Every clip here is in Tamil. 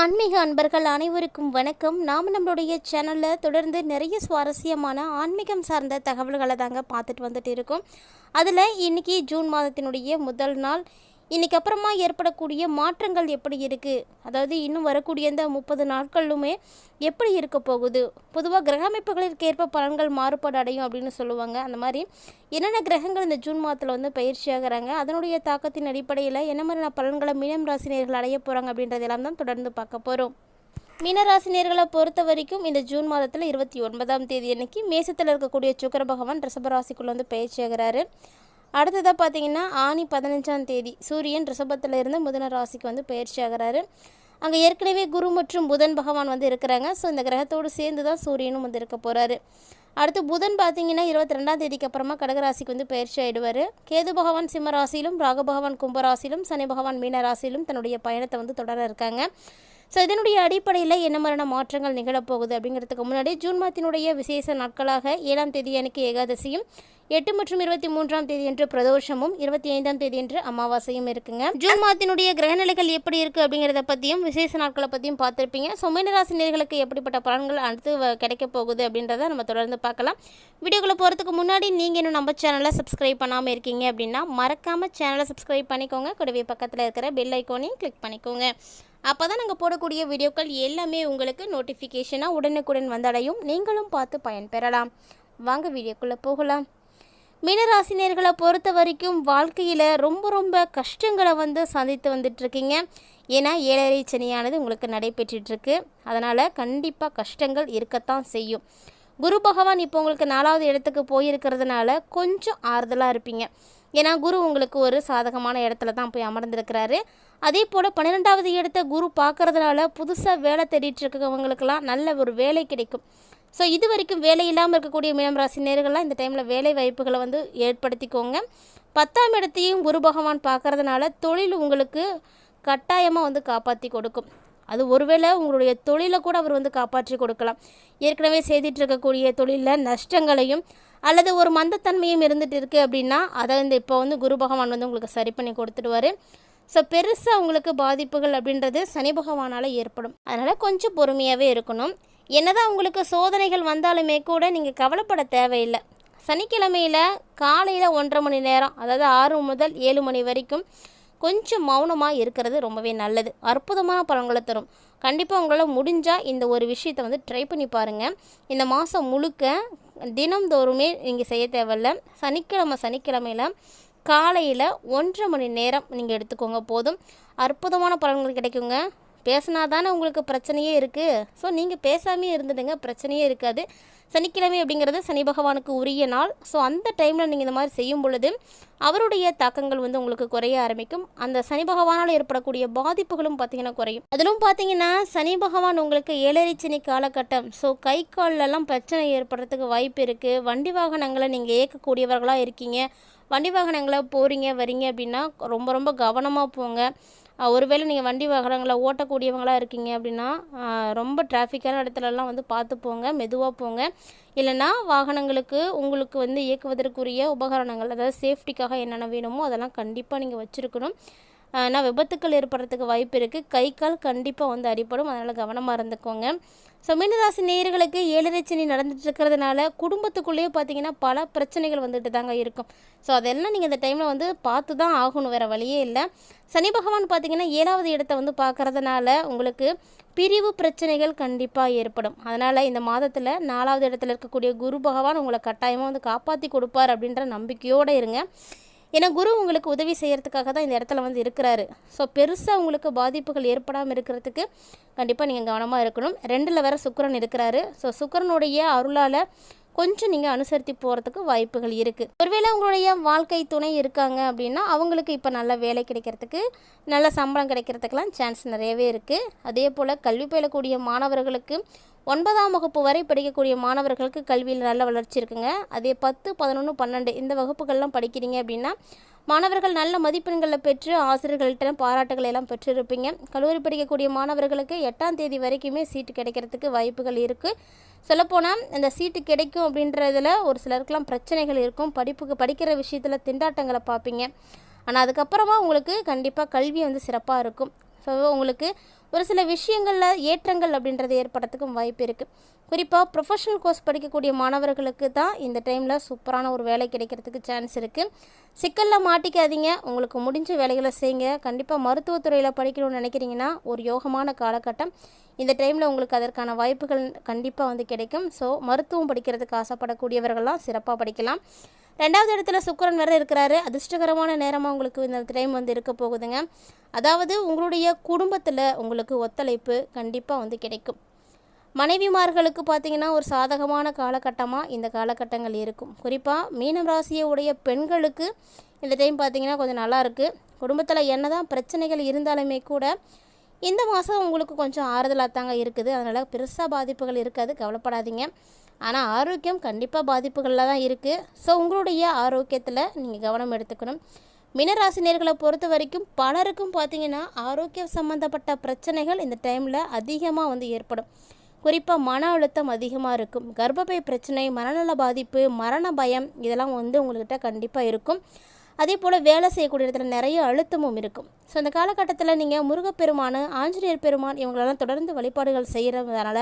ஆன்மீக அன்பர்கள் அனைவருக்கும் வணக்கம். நாம் நம்மளுடைய சேனலில் தொடர்ந்து நிறைய சுவாரஸ்யமான ஆன்மீகம் சார்ந்த தகவல்களை தாங்க பார்த்துட்டு வந்துட்டு இருக்கோம். அதில் இன்னைக்கு ஜூன் மாதத்தினுடைய முதல் நாள். இன்னைக்கு அப்புறமா ஏற்படக்கூடிய மாற்றங்கள் எப்படி இருக்குது அதாவது இன்னும் வரக்கூடிய இந்த முப்பது நாட்களுமே எப்படி இருக்க போகுது? பொதுவாக கிரக அமைப்புகளுக்கு ஏற்ப பலன்கள் மாறுபாடு அடையும் அப்படின்னு சொல்லுவாங்க. அந்த மாதிரி என்னென்ன கிரகங்கள் இந்த ஜூன் மாதத்தில் வந்து பயிற்சி ஆகிறாங்க? அதனுடைய தாக்கத்தின் அடிப்படையில் என்ன மாதிரியான பலன்களை மீனம் ராசினியர்கள் அடைய போகிறாங்க அப்படின்றதெல்லாம் தான் தொடர்ந்து பார்க்க போகிறோம் மீனராசினியர்களை பொறுத்த வரைக்கும் இந்த ஜூன் மாதத்தில் இருபத்தி ஒன்பதாம் தேதி அன்னைக்கு மேசத்தில் இருக்கக்கூடிய சுக்கர பகவான் ரிஷபராசிக்குள்ளே வந்து பயிற்சி ஆகிறாரு. அடுத்ததாக பார்த்தீங்கன்னா ஆனி பதினஞ்சாம் தேதி சூரியன் ரிஷபத்தில் இருந்து முதன ராசிக்கு வந்து பயிற்சி ஆகிறாரு. அங்கே ஏற்கனவே குரு மற்றும் புதன் பகவான் வந்து இருக்கிறாங்க. ஸோ இந்த கிரகத்தோடு சேர்ந்து தான் சூரியனும் வந்து இருக்க போகிறாரு அடுத்து புதன் பார்த்தீங்கன்னா இருபத்தி ரெண்டாம் தேதிக்கு அப்புறமா கடகராசிக்கு வந்து பயிற்சி ஆகிடுவார் கேது பகவான் சிம்ம ராசியிலும் ராகு பகவான் கும்பராசியிலும் சனி பகவான் மீன ராசியிலும் தன்னுடைய பயணத்தை வந்து தொடர இருக்காங்க. ஸோ இதனுடைய அடிப்படையில் என்ன மாதிரியான மாற்றங்கள் நிகழப்போகுது அப்படிங்கிறதுக்கு முன்னாடி ஜூன் மாதத்தினுடைய விசேஷ நாட்களாக ஏழாம் தேதி அன்னைக்கு ஏகாதசியும் எட்டு மற்றும் இருபத்தி மூன்றாம் தேதி என்று பிரதோஷமும் இருபத்தி ஐந்தாம் தேதி என்று அமாவாசையும் இருக்குங்க. ஜூன் மாதத்தினுடைய கிரகநிலைகள் எப்படி இருக்குது அப்படிங்கிறத பற்றியும் விசேஷ நாட்களை பற்றியும் பார்த்துருப்பீங்க. ஸோ மீனராசினியர்களுக்கு எப்படிப்பட்ட பலன்கள் அடுத்து வ- கிடைக்க போகுது அப்படின்றத நம்ம தொடர்ந்து பார்க்கலாம். வீடியோக்குள்ளே போகிறதுக்கு முன்னாடி நீங்கள் இன்னும் நம்ம சேனலை சப்ஸ்கிரைப் பண்ணாமல் இருக்கீங்க அப்படின்னா மறக்காமல் சேனலை சப்ஸ்கிரைப் பண்ணிக்கோங்க. கூடவே பக்கத்தில் இருக்கிற பெல் ஐக்கோனையும் கிளிக் பண்ணிக்கோங்க. அப்போ தான் நாங்கள் போடக்கூடிய வீடியோக்கள் எல்லாமே உங்களுக்கு நோட்டிஃபிகேஷனாக உடனுக்குடன் வந்தடையும். நீங்களும் பார்த்து பயன்பெறலாம் வாங்க வீடியோக்குள்ளே போகலாம். மீனராசினியர்களை பொறுத்த வரைக்கும் வாழ்க்கையில் ரொம்ப ரொம்ப கஷ்டங்களை வந்து சந்தித்து வந்துட்டுருக்கீங்க. ஏன்னா ஏழரை சனியானது உங்களுக்கு நடைபெற்றுட்ருக்கு அதனால் கண்டிப்பாக கஷ்டங்கள் இருக்கத்தான் செய்யும். குரு பகவான் இப்போ உங்களுக்கு நாலாவது இடத்துக்கு போயிருக்கிறதுனால கொஞ்சம் ஆறுதலாக இருப்பீங்க. ஏன்னா குரு உங்களுக்கு ஒரு சாதகமான இடத்துல தான் போய் அமர்ந்திருக்கிறாரு. அதே போல் பன்னிரெண்டாவது இடத்த குரு பார்க்குறதுனால புதுசாக வேலை தேடிட்டு இருக்கிறவங்களுக்கெல்லாம் நல்ல ஒரு வேலை கிடைக்கும். ஸோ இது வரைக்கும் வேலை இல்லாமல் இருக்கக்கூடிய மீனம் ராசி நேர்கள்லாம் இந்த டைமில் வேலை வாய்ப்புகளை வந்து ஏற்படுத்திக்கோங்க. பத்தாம் இடத்தையும் குரு பகவான் பார்க்கறதுனால தொழில் உங்களுக்கு கட்டாயமாக வந்து காப்பாற்றி கொடுக்கும். அது ஒருவேளை உங்களுடைய தொழிலை கூட அவர் வந்து காப்பாற்றி கொடுக்கலாம். ஏற்கனவே செய்துட்டு இருக்கக்கூடிய தொழிலில் நஷ்டங்களையும் அல்லது ஒரு மந்தத்தன்மையும் இருந்துகிட்டு இருக்குது அப்படின்னா அதை வந்து இப்போ வந்து குரு பகவான் வந்து உங்களுக்கு சரி பண்ணி கொடுத்துடுவார். ஸோ பெருசாக உங்களுக்கு பாதிப்புகள் அப்படின்றது சனி பகவானால் ஏற்படும். அதனால் கொஞ்சம் பொறுமையாகவே இருக்கணும். என்னதான் உங்களுக்கு சோதனைகள் வந்தாலுமே கூட நீங்கள் கவலைப்பட தேவையில்லை. சனிக்கிழமையில் காலையில் ஒன்றரை மணி நேரம் அதாவது ஆறு முதல் ஏழு மணி வரைக்கும் கொஞ்சம் மௌனமாக இருக்கிறது ரொம்பவே நல்லது. அற்புதமான பலன்களை தரும். கண்டிப்பாக உங்களால் முடிஞ்சால் இந்த ஒரு விஷயத்தை வந்து ட்ரை பண்ணி பாருங்கள் இந்த மாதம் முழுக்க தினம்தோறுமே நீங்கள் செய்ய தேவையில்ல. சனிக்கிழமை சனிக்கிழமையில் காலையில் ஒன்றரை மணி நேரம் நீங்கள் எடுத்துக்கோங்க போதும். அற்புதமான பலன்கள் கிடைக்குங்க. பேசினா தானே உங்களுக்கு பிரச்சனையே இருக்குது ஸோ நீங்கள் பேசாமே இருந்துடுங்க பிரச்சனையே இருக்காது. சனிக்கிழமை அப்படிங்கிறது சனி பகவானுக்கு உரிய நாள். ஸோ அந்த டைமில் நீங்கள் இந்த மாதிரி செய்யும் பொழுது அவருடைய தாக்கங்கள் வந்து உங்களுக்கு குறைய ஆரம்பிக்கும். அந்த சனி பகவானால் ஏற்படக்கூடிய பாதிப்புகளும் பார்த்தீங்கன்னா குறையும். அதிலும் பார்த்தீங்கன்னா சனி பகவான் உங்களுக்கு ஏழரை சனி காலகட்டம். ஸோ கை காலிலெல்லாம் பிரச்சனை ஏற்படுறதுக்கு வாய்ப்பு இருக்குது வண்டி வாகனங்களை நீங்கள் இயக்கக்கூடியவர்களாக இருக்கீங்க. வண்டி வாகனங்களை போகிறீங்க வரீங்க அப்படின்னா ரொம்ப ரொம்ப கவனமாக போங்க. ஒருவேளை நீங்கள் வண்டி வாகனங்களை ஓட்டக்கூடியவங்களாக இருக்கீங்க அப்படின்னா ரொம்ப டிராஃபிக்கான இடத்துலலாம் வந்து பார்த்து போங்க மெதுவாக போங்க. இல்லைன்னா வாகனங்களுக்கு உங்களுக்கு வந்து இயக்குவதற்குரிய உபகரணங்கள் அதாவது சேஃப்டிக்காக என்னென்ன வேணுமோ அதெல்லாம் கண்டிப்பாக நீங்கள் வச்சுருக்கணும். ஆனால் விபத்துக்கள் ஏற்படுறதுக்கு வாய்ப்பு இருக்குது கை கால் கண்டிப்பாக வந்து அடிப்படும் அதனால் கவனமாக இருந்துக்கோங்க. ஸோ மீனராசி நேயர்களுக்கு ஏழரை சனி நடந்துட்டு இருக்கிறதுனால குடும்பத்துக்குள்ளேயே பார்த்தீங்கன்னா பல பிரச்சனைகள் வந்துட்டு தாங்க இருக்கும். ஸோ அதெல்லாம் நீங்கள் இந்த டைமில் வந்து பார்த்து தான் ஆகணும். வேறு வழியே இல்லை. சனி பகவான் பார்த்தீங்கன்னா ஏழாவது இடத்த வந்து பார்க்கறதுனால உங்களுக்கு பிரிவு பிரச்சனைகள் கண்டிப்பாக ஏற்படும். அதனால் இந்த மாதத்தில் நாலாவது இடத்துல இருக்கக்கூடிய குரு பகவான் உங்களை கட்டாயமாக வந்து காப்பாற்றி கொடுப்பார் அப்படின்ற நம்பிக்கையோடு இருங்க. ஏன்னா குரு உங்களுக்கு உதவி செய்கிறதுக்காக தான் இந்த இடத்துல வந்து இருக்கிறாரு. ஸோ பெருசாக உங்களுக்கு பாதிப்புகள் ஏற்படாமல் இருக்கிறதுக்கு கண்டிப்பாக நீங்கள் கவனமாக இருக்கணும். ரெண்டில் வேறு சுக்கரன் இருக்கிறாரு. ஸோ சுக்கரனுடைய அருளால் கொஞ்சம் நீங்கள் அனுசரித்து போகிறதுக்கு வாய்ப்புகள் இருக்குது ஒருவேளை உங்களுடைய வாழ்க்கை துணை இருக்காங்க அப்படின்னா அவங்களுக்கு இப்போ நல்ல வேலை கிடைக்கிறதுக்கு நல்ல சம்பளம் கிடைக்கிறதுக்கெலாம் சான்ஸ் நிறையவே இருக்குது அதே போல் கல்வி பயிலக்கூடிய மாணவர்களுக்கு ஒன்பதாம் வகுப்பு வரை படிக்கக்கூடிய மாணவர்களுக்கு கல்வியில் நல்ல வளர்ச்சி இருக்குங்க. அதே பத்து பதினொன்று பன்னெண்டு இந்த வகுப்புகள்லாம் படிக்கிறீங்க அப்படின்னா மாணவர்கள் நல்ல மதிப்பெண்களை பெற்று ஆசிரியர்கள்ட்ட பாராட்டுகளை எல்லாம் பெற்றிருப்பீங்க. கல்லூரி படிக்கக்கூடிய மாணவர்களுக்கு எட்டாம் தேதி வரைக்குமே சீட்டு கிடைக்கிறதுக்கு வாய்ப்புகள் இருக்குது சொல்லப்போனால் இந்த சீட்டு கிடைக்கும் அப்படின்றதுல ஒரு சிலருக்குலாம் பிரச்சனைகள் இருக்கும். படிப்புக்கு படிக்கிற விஷயத்தில் திண்டாட்டங்களை பார்ப்பீங்க. ஆனால் அதுக்கப்புறமா உங்களுக்கு கண்டிப்பாக கல்வி வந்து சிறப்பாக இருக்கும். ஸோ உங்களுக்கு ஒரு சில விஷயங்களில் ஏற்றங்கள் அப்படின்றது ஏற்படுறதுக்கும் வாய்ப்பு இருக்குது குறிப்பாக ப்ரொஃபஷனல் கோர்ஸ் படிக்கக்கூடிய மாணவர்களுக்கு தான் இந்த டைமில் சூப்பரான ஒரு வேலை கிடைக்கிறதுக்கு சான்ஸ் இருக்குது சிக்கலில் மாட்டிக்காதீங்க. உங்களுக்கு முடிஞ்ச வேலைகளை செய்யுங்க. கண்டிப்பாக மருத்துவத்துறையில் படிக்கணும்னு நினைக்கிறீங்கன்னா ஒரு யோகமான காலகட்டம். இந்த டைமில் உங்களுக்கு அதற்கான வாய்ப்புகள் கண்டிப்பாக வந்து கிடைக்கும். ஸோ மருத்துவம் படிக்கிறதுக்கு ஆசைப்படக்கூடியவர்கள்லாம் சிறப்பாக படிக்கலாம். ரெண்டாவது இடத்துல சுக்கரன் வேறு இருக்கிறாரு. அதிர்ஷ்டகரமான நேரமாக உங்களுக்கு இந்த டைம் வந்து இருக்க போகுதுங்க. அதாவது உங்களுடைய குடும்பத்தில் உங்களுக்கு ஒத்துழைப்பு கண்டிப்பாக வந்து கிடைக்கும். மனைவிமார்களுக்கு பார்த்தீங்கன்னா ஒரு சாதகமான காலகட்டமாக இந்த காலகட்டங்கள் இருக்கும். குறிப்பாக மீனம் ராசியுடைய பெண்களுக்கு இந்த டைம் பார்த்தீங்கன்னா கொஞ்சம் நல்லாயிருக்கு குடும்பத்தில் என்ன தான் பிரச்சனைகள் இருந்தாலுமே கூட இந்த மாதம் உங்களுக்கு கொஞ்சம் ஆறுதலாக தாங்க இருக்குது. அதனால் பெருசாக பாதிப்புகள் இருக்காது. கவலைப்படாதீங்க. ஆனால் ஆரோக்கியம் கண்டிப்பாக பாதிப்புகளில் தான் இருக்குது ஸோ உங்களுடைய ஆரோக்கியத்தில் நீங்கள் கவனம் எடுத்துக்கணும். மினராசினியர்களை பொறுத்த வரைக்கும் பலருக்கும் பார்த்தீங்கன்னா ஆரோக்கியம் சம்மந்தப்பட்ட பிரச்சனைகள் இந்த டைமில் அதிகமாக வந்து ஏற்படும். குறிப்பாக மன அழுத்தம் அதிகமாக இருக்கும். கர்ப்பப்பை பிரச்சனை மனநல பாதிப்பு மரண பயம் இதெல்லாம் வந்து உங்கள்கிட்ட கண்டிப்பாக இருக்கும். அதே போல் வேலை செய்யக்கூடிய இடத்துல நிறைய அழுத்தமும் இருக்கும். ஸோ இந்த காலகட்டத்தில் நீங்கள் முருகப்பெருமான் ஆஞ்சநேயர் பெருமான் இவங்களெல்லாம் தொடர்ந்து வழிபாடுகள் செய்கிறதுனால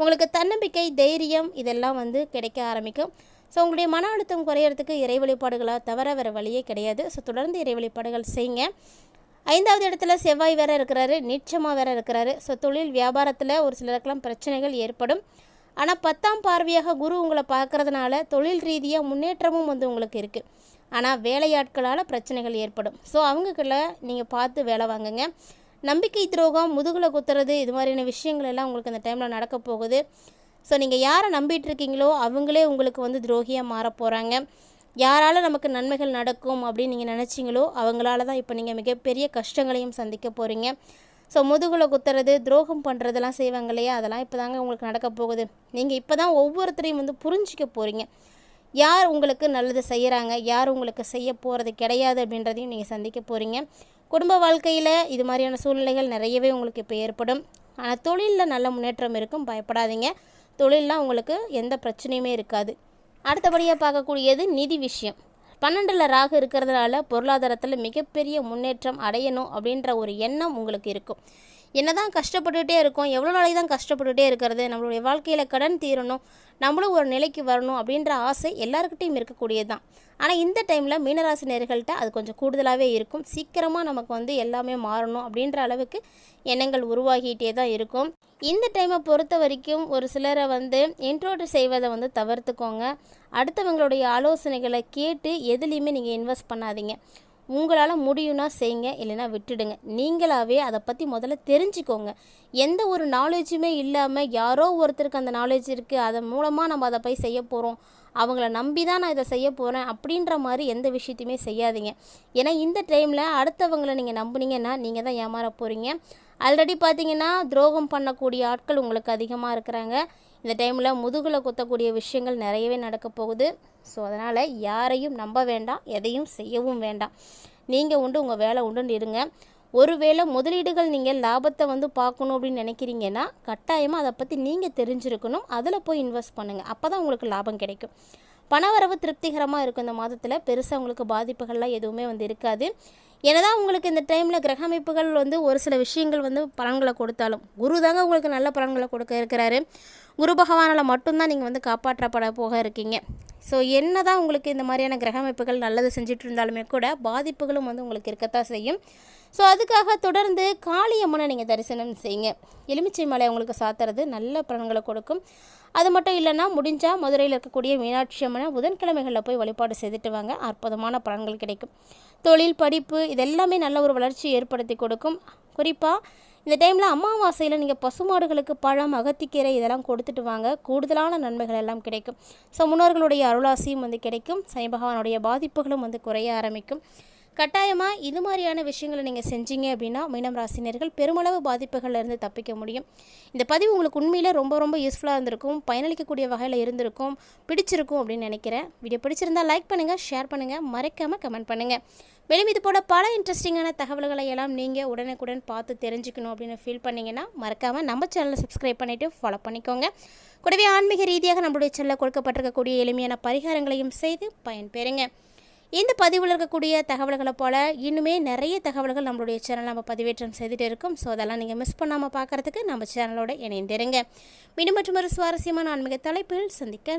உங்களுக்கு தன்னம்பிக்கை தைரியம் இதெல்லாம் வந்து கிடைக்க ஆரம்பிக்கும். ஸோ உங்களுடைய மன அழுத்தம் குறையிறதுக்கு இறை வழிபாடுகளாக தவிர வேறு வழியே கிடையாது. ஸோ தொடர்ந்து இறை வழிபாடுகள் செய்யுங்க. ஐந்தாவது இடத்துல செவ்வாய் வேற இருக்கிறாரு நீச்சமாக வேற இருக்கிறாரு. ஸோ தொழில் வியாபாரத்தில் ஒரு சிலருக்கெல்லாம் பிரச்சனைகள் ஏற்படும். ஆனால் பத்தாம் பார்வையாக குரு உங்களை பார்க்கறதுனால தொழில் ரீதியாக முன்னேற்றமும் வந்து உங்களுக்கு இருக்குது ஆனால் வேலையாட்களால் பிரச்சனைகள் ஏற்படும். ஸோ அவங்கக்குள்ள நீங்கள் பார்த்து வேலை வாங்குங்க. நம்பிக்கை துரோகம் முதுகில் குத்துறது இது மாதிரியான விஷயங்கள் எல்லாம் உங்களுக்கு அந்த டைமில் நடக்க போகுது. ஸோ நீங்கள் யாரை நம்பிட்டு இருக்கீங்களோ அவங்களே உங்களுக்கு வந்து துரோகியாக மாற போகிறாங்க யாரால் நமக்கு நன்மைகள் நடக்கும் அப்படின்னு நீங்கள் நினச்சிங்களோ அவங்களால தான் இப்போ நீங்கள் மிகப்பெரிய கஷ்டங்களையும் சந்திக்க போகிறீங்க ஸோ முதுகுல குத்துறது துரோகம் பண்ணுறதெல்லாம் செய்வாங்க இல்லையா? அதெல்லாம் இப்போ தாங்க உங்களுக்கு நடக்க போகுது. நீங்கள் இப்போ தான் ஒவ்வொருத்தரையும் வந்து புரிஞ்சிக்க போகிறீங்க யார் உங்களுக்கு நல்லது செய்கிறாங்க யார் உங்களுக்கு செய்ய போகிறது கிடையாது அப்படின்றதையும் நீங்கள் சந்திக்க போகிறீங்க குடும்ப வாழ்க்கையில் இது மாதிரியான சூழ்நிலைகள் நிறையவே உங்களுக்கு இப்போ ஏற்படும். ஆனால் தொழிலில் நல்ல முன்னேற்றம் இருக்கும். பயப்படாதீங்க. தொழிலெலாம் உங்களுக்கு எந்த பிரச்சனையுமே இருக்காது. அடுத்தபடியாக பார்க்கக்கூடியது நிதி விஷயம். பன்னெண்டில் ராகு இருக்கிறதுனால பொருளாதாரத்தில் மிகப்பெரிய முன்னேற்றம் அடையணும் அப்படின்ற ஒரு எண்ணம் உங்களுக்கு இருக்கும். என்னதான் கஷ்டப்பட்டுகிட்டே இருக்கோம் எவ்வளோ நாளைக்கு தான் கஷ்டப்பட்டுகிட்டே இருக்கிறது நம்மளுடைய வாழ்க்கையில் கடன் தீரணும் நம்மளும் ஒரு நிலைக்கு வரணும் அப்படின்ற ஆசை எல்லாருக்கிட்டையும் இருக்கக்கூடியது தான் ஆனால் இந்த டைமில் மீனராசி நேர்கள்ட்ட அது கொஞ்சம் கூடுதலாகவே இருக்கும். சீக்கிரமாக நமக்கு வந்து எல்லாமே மாறணும் அப்படின்ற அளவுக்கு எண்ணங்கள் உருவாகிட்டே தான் இருக்கும். இந்த டைமை பொறுத்த வரைக்கும் ஒரு சிலரை வந்து இன்ட்ரோடு செய்வதை வந்து தவிர்த்துக்கோங்க. அடுத்தவங்களுடைய ஆலோசனைகளை கேட்டு எதுலேயுமே நீங்கள் இன்வெஸ்ட் பண்ணாதீங்க. உங்களால் முடியும்னா செய்யுங்க இல்லைன்னா விட்டுடுங்க. நீங்களாவே அதை பற்றி முதல்ல தெரிஞ்சுக்கோங்க. எந்த ஒரு நாலேஜுமே இல்லாமல் யாரோ ஒருத்தருக்கு அந்த நாலேஜ் இருக்குது அதன் மூலமாக நம்ம அதை போய் செய்ய போகிறோம் அவங்கள நம்பி தான் நான் இதை செய்ய போகிறேன் அப்படின்ற மாதிரி எந்த விஷயத்தையுமே செய்யாதீங்க. ஏன்னா இந்த டைமில் அடுத்தவங்களை நீங்கள் நம்புனீங்கன்னா நீங்கள் தான் ஏமாற போகிறீங்க ஆல்ரெடி பார்த்தீங்கன்னா துரோகம் பண்ணக்கூடிய ஆட்கள் உங்களுக்கு அதிகமாக இருக்கிறாங்க. இந்த டைமில் முதுகில் குத்தக்கூடிய விஷயங்கள் நிறையவே நடக்க போகுது. ஸோ அதனால் யாரையும் நம்ப வேண்டாம் எதையும் செய்யவும் வேண்டாம். நீங்கள் உண்டு உங்கள் வேலை உண்டுன்னு இருங்க. ஒருவேளை முதலீடுகள் நீங்கள் லாபத்தை வந்து பார்க்கணும் அப்படின்னு நினைக்கிறீங்கன்னா கட்டாயமாக அதை பற்றி நீங்கள் தெரிஞ்சிருக்கணும். அதில் போய் இன்வெஸ்ட் பண்ணுங்கள் அப்போ தான் உங்களுக்கு லாபம் கிடைக்கும். பணவரவு திருப்திகரமாக இருக்கும் இந்த மாதத்தில். பெருசாக உங்களுக்கு பாதிப்புகள்லாம் எதுவுமே வந்து இருக்காது. என்னதான் உங்களுக்கு இந்த டைமில் கிரக அமைப்புகள் வந்து ஒரு சில விஷயங்கள் வந்து பலன்களை கொடுத்தாலும் குரு தாங்க உங்களுக்கு நல்ல பலன்களை கொடுக்க இருக்கிறாரு. குரு பகவானால் மட்டும்தான் நீங்கள் வந்து காப்பாற்றப்பட போக இருக்கீங்க. ஸோ என்ன தான் உங்களுக்கு இந்த மாதிரியான கிரக அமைப்புகள் நல்லது செஞ்சுட்டு இருந்தாலுமே கூட பாதிப்புகளும் வந்து உங்களுக்கு இருக்கத்தான் செய்யும். ஸோ அதுக்காக தொடர்ந்து காளியம்மனை நீங்கள் தரிசனம் செய்யுங்க. எலுமிச்சை மலை உங்களுக்கு சாத்துறது நல்ல பலன்களை கொடுக்கும். அது மட்டும் இல்லைன்னா முடிஞ்சால் மதுரையில் இருக்கக்கூடிய மீனாட்சி அம்மனை புதன்கிழமைகளில் போய் வழிபாடு செய்துட்டு வாங்க. அற்புதமான பலன்கள் கிடைக்கும். தொழில் படிப்பு இதெல்லாமே நல்ல ஒரு வளர்ச்சி ஏற்படுத்தி கொடுக்கும். குறிப்பாக இந்த டைமில் அமாவாசையில் நீங்கள் பசுமாடுகளுக்கு பழம் அகத்திக்கீரை இதெல்லாம் கொடுத்துட்டு வாங்க. கூடுதலான நன்மைகள் எல்லாம் கிடைக்கும். ஸோ முன்னோர்களுடைய அருளாசியும் வந்து கிடைக்கும். சனி பகவானுடைய பாதிப்புகளும் வந்து குறைய ஆரம்பிக்கும். கட்டாயமாக இது மாதிரியான விஷயங்களை நீங்கள் செஞ்சீங்க அப்படின்னா மீனம் ராசினியர்கள் பெருமளவு பாதிப்புகள்ல இருந்து தப்பிக்க முடியும். இந்த பதிவு உங்களுக்கு உண்மையில் ரொம்ப ரொம்ப யூஸ்ஃபுல்லாக இருந்திருக்கும். பயனளிக்கக்கூடிய வகையில் இருந்திருக்கும். பிடிச்சிருக்கும் அப்படின்னு நினைக்கிறேன். வீடியோ பிடிச்சிருந்தால் லைக் பண்ணுங்கள் ஷேர் பண்ணுங்கள் மறைக்காமல் கமெண்ட் பண்ணுங்கள் மேலும் இது போல் பல இன்ட்ரெஸ்டிங்கான தகவல்களை எல்லாம் நீங்கள் உடனுக்குடன் பார்த்து தெரிஞ்சுக்கணும் அப்படின்னு ஃபீல் பண்ணீங்கன்னா மறக்காமல் நம்ம சேனலை சப்ஸ்கிரைப் பண்ணிவிட்டு ஃபாலோ பண்ணிக்கோங்க. கூடவே ஆன்மீக ரீதியாக நம்மளுடைய சேனலில் கொடுக்கப்பட்டிருக்கக்கூடிய எளிமையான பரிகாரங்களையும் செய்து பயன்பெறுங்க. இந்த பதிவில் இருக்கக்கூடிய தகவல்களை போல் இன்னுமே நிறைய தகவல்கள் நம்மளுடைய சேனல் நம்ம பதிவேற்றம் செய்துட்டு இருக்கோம். ஸோ அதெல்லாம் நீங்கள் மிஸ் பண்ணாமல் பார்க்குறதுக்கு நம்ம சேனலோட இணைந்திருங்க. மீண்டும் மற்றும் ஒரு சுவாரஸ்யமான ஆன்மீக தலைப்பில் சந்திக்க